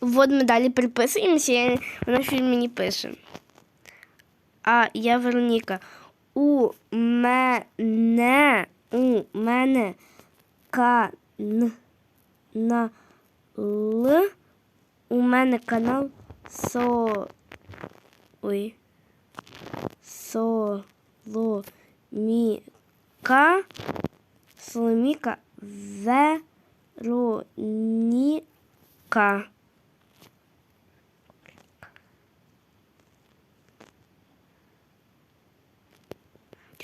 Вот ми далі переписуємося, і вона щось мені пише. А я Вероніка. У мене, у мене кан на л. У мене канал со. Ой. Соломіка. Соломіка Вероніка.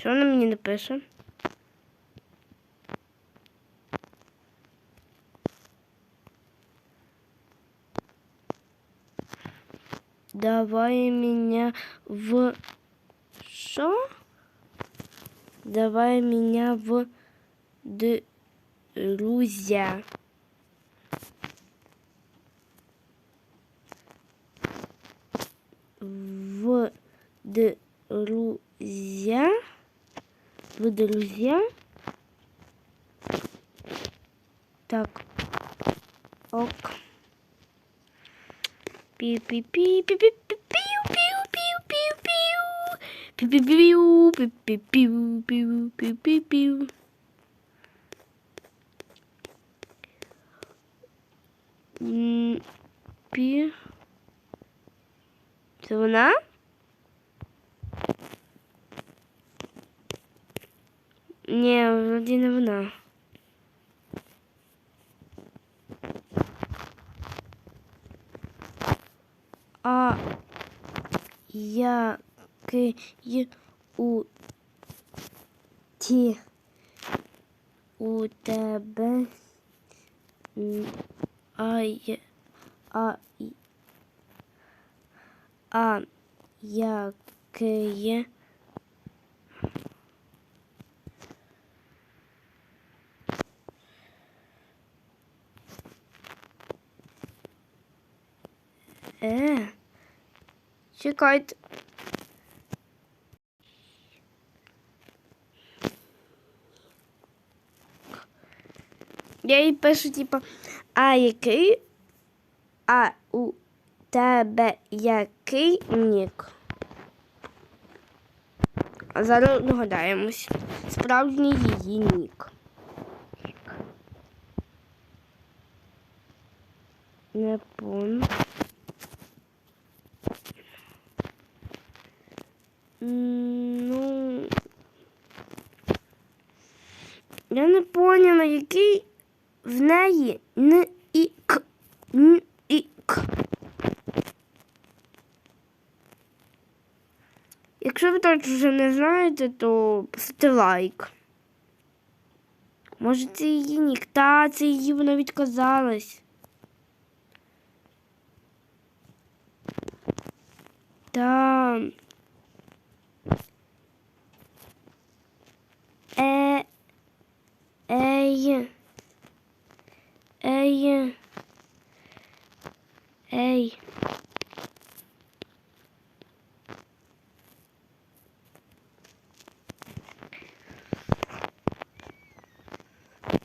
Що вона мені не? Давай меня в... Что? Давай меня в друзья. В друзья. В друзья. Так. Ок. Пиу Ні, вроді не вона. А який у ті у тебе м, а є а й- Е. Чекайте. Я їй пишу, типу, а який, а у тебе який нік? А зараз догадаємось. Справжній її нік. Не помню. Ну. Я не поняла, який в неї н і к. Н. Якщо ви точно вже не знаєте, то поставте лайк. Може, це її нік? Та, це її вона відказалась. Та.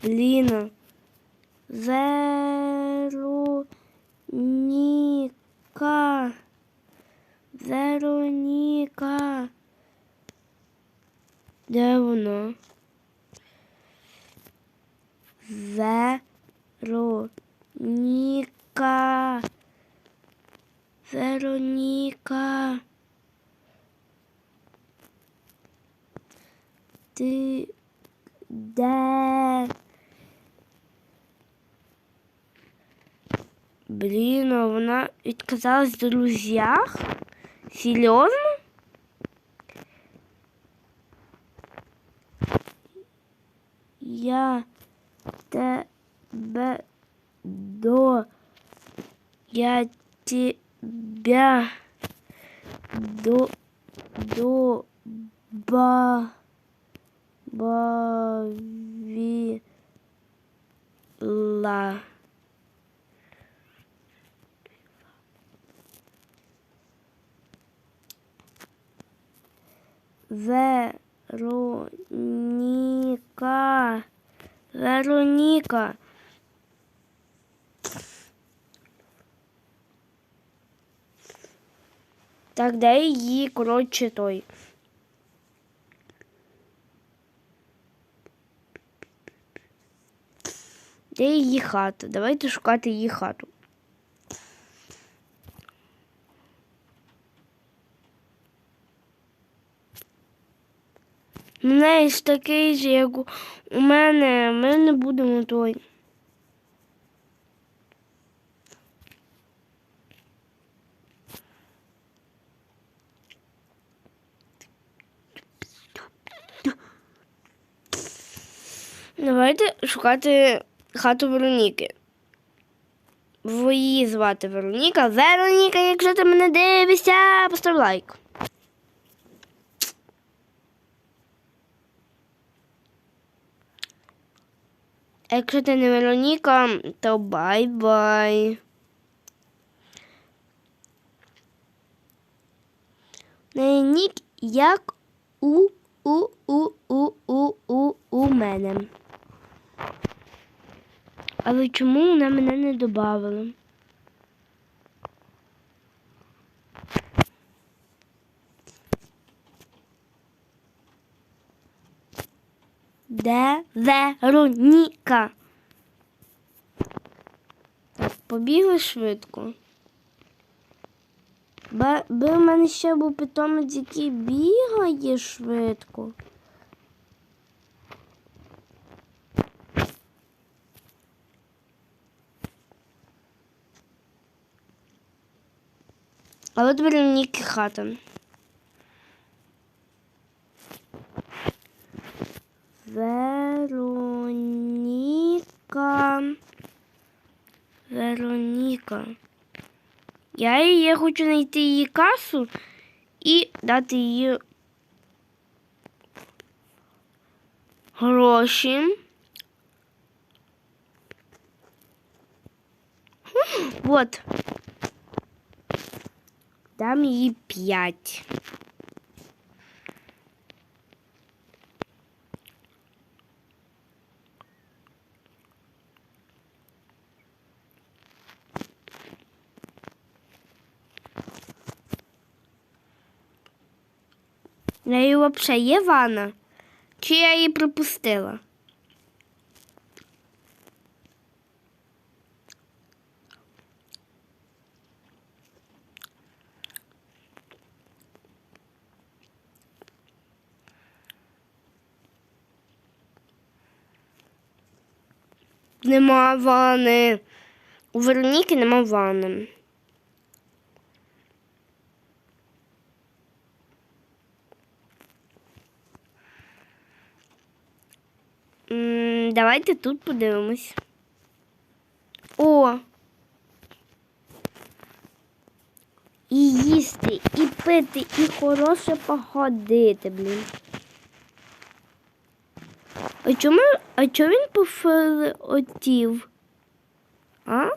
Ліна. Вероніка. Вероніка. Де вона? Вероніка. Вероніка. Ти де? Блін, а вона відказалась в друзях? Серйозно? Я тебе до я тебя до до ба бавила. Вероніка. Вероніка. Так, де її, коротше, той. Де її хата? Давайте шукати її хату. Неї ж такий же, як у у мене. Ми не будемо той. Давайте шукати хату Вероніки. Бо її звати Вероніка. Вероніка, якщо ти мене дивишся, постав лайк. А якщо ти не Вероніка, то бай-бай. Не нік як у у у у у у у мене. Але чому вона мене не додавала? Де Вероніка? Побігли швидко. Бо в мене ще був питомець, який бігає швидко. А от Вероніки хата. Я її хочу знайти її касу і дати їй гроші. Вот. Дам їй п'ять. В взагалі є ванна? Чи я її пропустила? Нема ванни. У Вероніки нема ванни. Давайте тут подивимось. О! І їсти, і пити, і хороше походити, блін. А чому, а чому він пофелотів? А?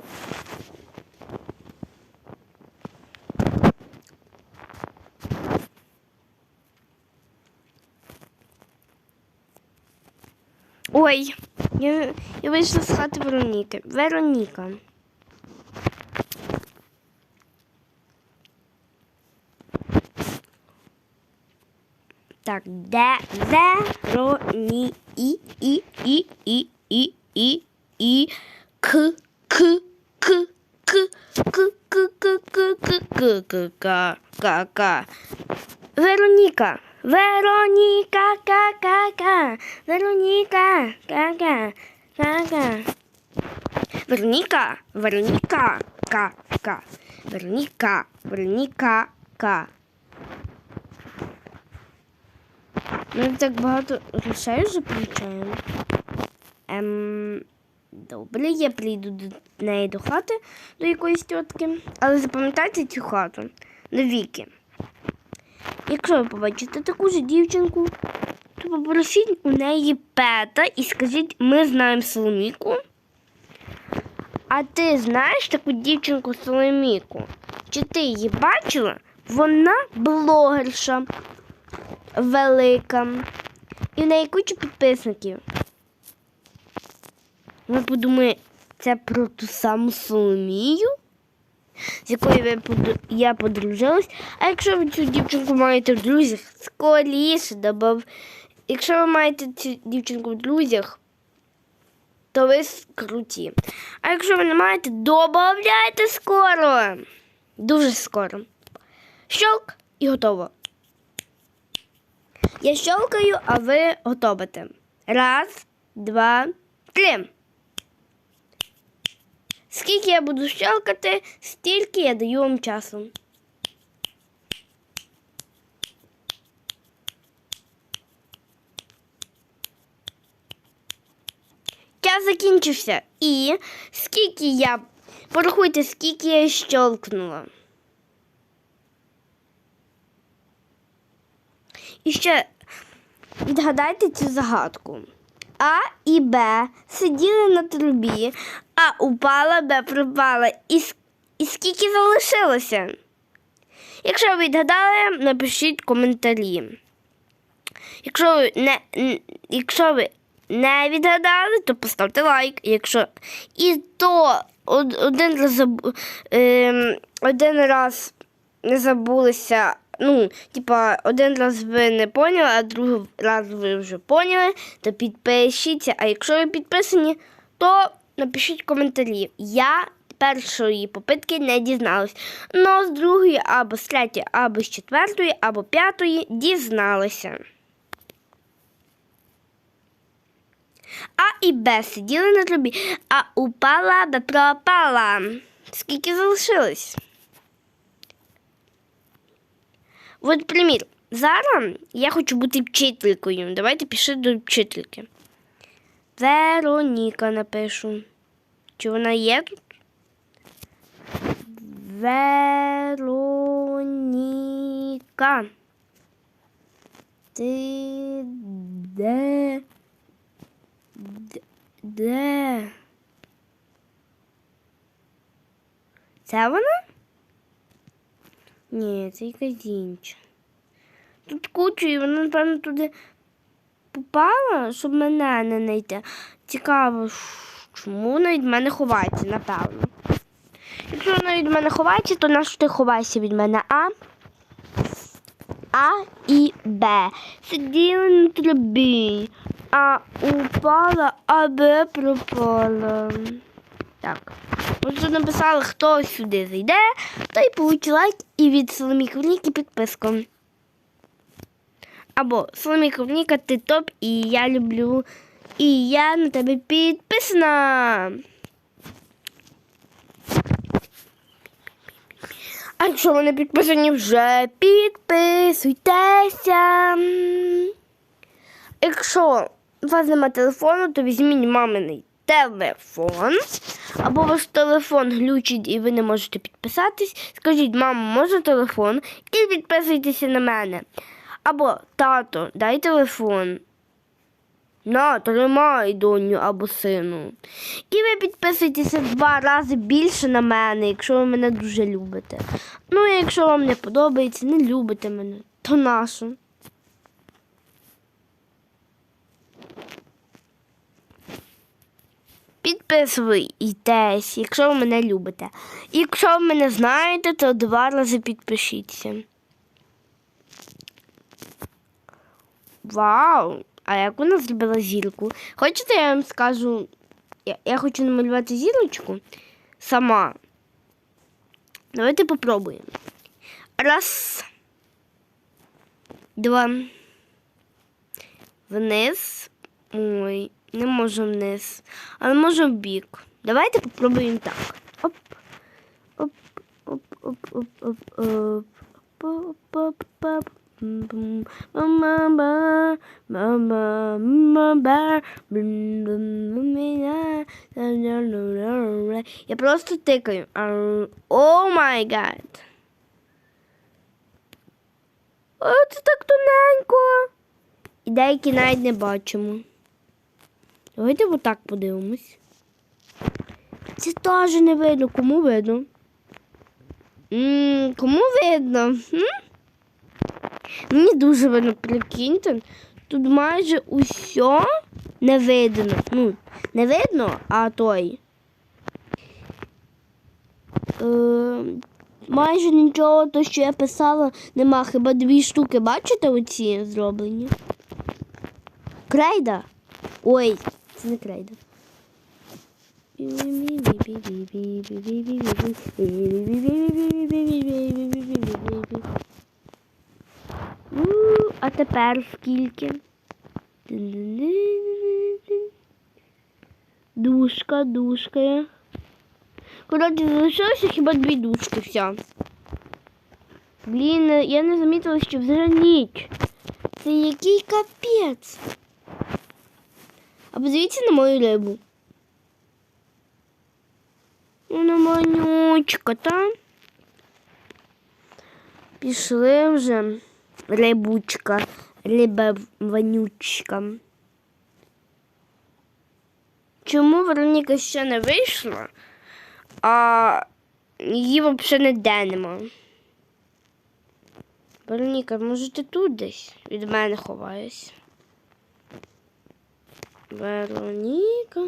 Ой, я, я вийшла з хати Вероніки. Вероніка. Так, де Вероні і і і і і і і к к к к к к к к к к к к к к Вероніка. Вероніка, ка ка ка Вероніка, ка ка ка ка Вероніка, Вероніка, ка ка Вероніка, Вероніка, ка Ми так багато грошей вже получаємо. Ем, добре, я прийду до неї до хати, до якоїсь тітки. Але запам'ятайте цю хату навіки. Якщо ви побачите таку ж дівчинку, то попросіть у неї пета і скажіть, ми знаємо Соломіку. А ти знаєш таку дівчинку Соломіку? Чи ти її бачила? Вона блогерша велика. І в неї куча підписників. Ви подумаєте, це про ту саму Соломію? З якою я подружилась. А якщо ви цю дівчинку маєте в друзях, скоріше добав. Якщо ви маєте цю дівчинку в друзях, то ви круті. А якщо ви не маєте, добавляйте скоро. Дуже скоро. Щелк і готово. Я щелкаю, а ви готовите. Раз, два, три. Скільки я буду щелкати, стільки я даю вам часу. Час закінчився. І скільки я. Порахуйте, скільки я щелкнула. І ще відгадайте цю загадку. А і Б сиділи на трубі, а упала, Б пропала. І, і скільки залишилося? Якщо ви відгадали, напишіть коментарі. Якщо ви не, якщо ви не відгадали, то поставте лайк. Якщо і то один раз ем, один раз не забулися. Ну, типа, один раз ви не поняли, а другий раз ви вже поняли, то підпишіться. А якщо ви підписані, то напишіть коментарі. Я першої попитки не дізналась. Но з другої або з третьої, або з четвертої, або п'ятої дізналася. А і Б сиділи на трубі, а упала, Б пропала. Скільки залишилось? От, примір, зараз я хочу бути вчителькою. Давайте пиши до вчительки. Вероніка напишу. Чи вона є тут? Вероніка. Ти де? Де? Це вона? Ні, це якась інша. Тут куча, і вона, напевно, туди попала, щоб мене не знайти. Цікаво, чому вона від мене ховається, напевно. Якщо вона від мене ховається, то на що ти ховайся від мене, а? А і Б. Сиділи на трубі, а упала, а Б пропала. Так. Тут написали, хто сюди зайде, той получить лайк і від Соломі Ковніки підписку. Або Соломі Ковніка, ти топ, і я люблю. І я на тебе підписана. А якщо ви не підписані вже, підписуйтеся. Якщо у вас немає телефону, то візьміть маминий телефон. Або ваш телефон глючить і ви не можете підписатись. Скажіть, мамо, можна телефон? І підписуйтеся на мене. Або тато, дай телефон. На, тримай доню або сину. І ви підписуйтеся в два рази більше на мене, якщо ви мене дуже любите. Ну, а якщо вам не подобається, не любите мене, то нашу. Підписуйтесь, якщо ви мене любите. Якщо ви мене знаєте, то два рази підпишіться. Вау! А як вона зробила зірку? Хочете, я вам скажу, я, я хочу намалювати зірочку сама. Давайте попробуємо. Раз. Два. Вниз. Ой, не можу вниз. Але можу в бік. Давайте попробуємо так. Оп. Оп, оп, оп, оп, оп, оп. Оп, оп, оп. Бум, ба-ба-ба, ба-ба-ба-ба, бум-бум-бум-я, ля-ля-ля-ля-ля. Я просто тикаю. Ау. О май гад. О, це так тоненько. І деякі навіть не бачимо. Давайте отак подивимось. Це теж не видно. Кому видно? м кому видно? М? Мені дуже видно, прикиньте. Тут майже усе не видно. Ну, не видно, а той. Е, майже нічого, то, що я писала, нема. Хіба дві штуки, бачите, оці зроблені? Крейда? Ой, це не крейда. У, А тепер скільки? Душка, душка. Коротше, залишилося хіба дві дужки, все. Блін, я не замітила, що вже ніч. Це який капець. А подивіться на мою рибу. Вона манючка, та? Пішли вже рибучка, риба вонючка. Чому Вероніка ще не вийшла, а її взагалі ніде нема? Вероніка, може ти тут десь від мене ховаєшся? Вероніка.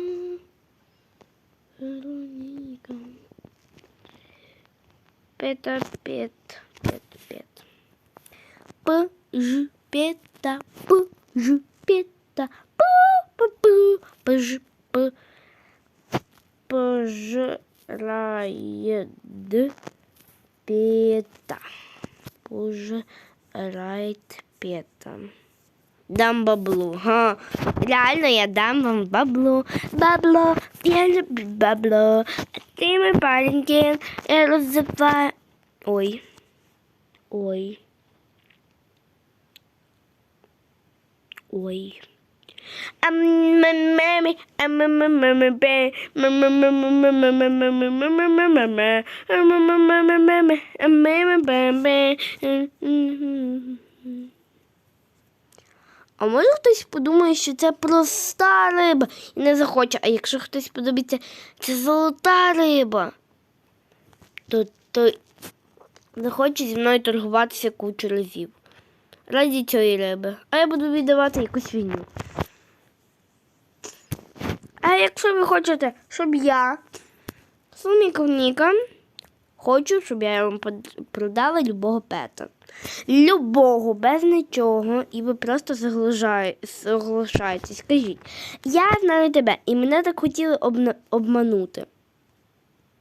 Вероніка. Пета, пет, пет, пет. П, ж, пета, п, ж, пета, п, п, п, п, ж, п. Пожирает пета. Пожирает пета. Дам бабло. Га. Реально я дам вам бабло. Бабло. Я люблю бабло. А ты мой маленький. Я роззываю. Ой. Ой. Mammy, А може хтось подумає, що це проста риба і не захоче. А якщо хтось подобається, це золота риба, то, то захоче зі мною торгуватися кучу разів. Раді цієї риби. А я буду віддавати якусь війну. А якщо ви хочете, щоб я Суміковніка, хочу, щоб я вам продала любого пета. Любого, без нічого, і ви просто соглашаєтесь. Скажіть, я знаю тебе, і мене так хотіли обна- обманути.